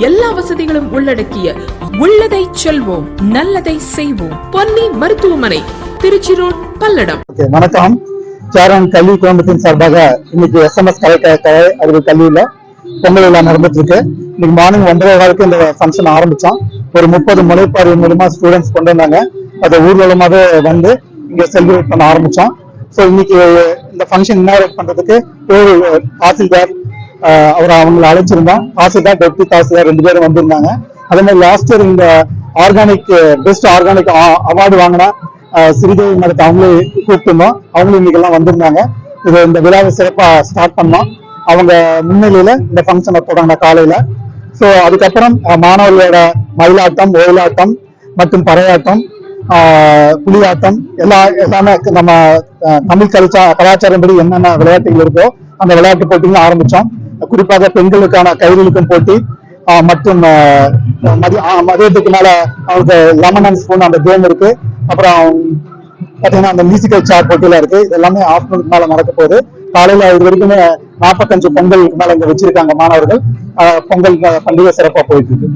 எல்லா வசதிகளும் உள்ளடக்கிய உள்ளதை செல்வோம் நல்லதை செய்வோம். பொன்னி மருத்துவமனை திருச்சி ரோட் பல்லடம் வணக்கம். சேரன் கல்வி குடும்பத்தின் சார்பாக இன்னைக்கு எஸ்எம்எஸ் கலை க- கலை அறிவியல் கல்வியில பொங்கல் விழா நடந்துட்டு இருக்கு இன்னைக்கு மார்னிங் ஒன்றரை காலத்துக்கு இந்த ஃபங்க்ஷன் ஆரம்பிச்சோம் ஒரு முப்பது முளைப்பாரி மூலமா ஸ்டூடெண்ட்ஸ் கொண்டு வந்தாங்க. அதை ஊர்வலமாவே வந்து இங்க செலிப்ரேட் பண்ண ஆரம்பிச்சோம் ஸோ இன்னைக்கு இந்த ஃபங்க்ஷன் இன்னாரேட் பண்றதுக்கு ஒரு தாசில்தார் அவரை அவங்களை அழைச்சிருந்தோம் தாசில்தார் டெப்டி தாசில்தார் ரெண்டு பேரும் வந்திருந்தாங்க. அதே மாதிரி லாஸ்ட் இயர் இந்த ஆர்கானிக் பெஸ்ட் ஆர்கானிக் அவார்டு வாங்கினா சிறிதேவி ஸ்ரீதேவி மரத்தை அவங்களே கூப்பிட்டுருந்தோம். அவங்களும் இன்னைக்கு எல்லாம் வந்திருந்தாங்க. இது இந்த விழாவை சிறப்பா ஸ்டார்ட் பண்ணோம். அவங்க முன்னிலையில இந்த ஃபங்க்ஷனை தொடங்கின காலையில. ஸோ அதுக்கப்புறம் மாணவர்களோட மயிலாட்டம் ஒயிலாட்டம் மற்றும் பறையாட்டம் புலியாட்டம் எல்லா எல்லாமே நம்ம தமிழ் தமிழ் கல்ச்சா கலாச்சாரப்படி என்னென்ன விளையாட்டுகள் இருக்கோ அந்த விளையாட்டு போட்டிகளும் ஆரம்பிச்சோம். குறிப்பாக பெண்களுக்கான கைவிழுக்கும் போட்டி மற்றும் மதியத்துக்கு மேல அவங்களுக்கு லெமன் அண்ட் ஸ்பூன் அந்த கேம் இருக்கு. அப்புறம் பாத்தீங்கன்னா அந்த மியூசிக்கல் சேர் போட்டியில இருக்கு. இது எல்லாமே ஆஃப்டர்நூன் மேல நடக்க போகுது. காலையில இது வரைக்குமே நாற்பத்தஞ்சு பொங்கல் மேல இங்க வச்சிருக்காங்க மாணவர்கள். ஆஹ் பொங்கல் பண்டிகை சிறப்பா போயிட்டு இருக்கு.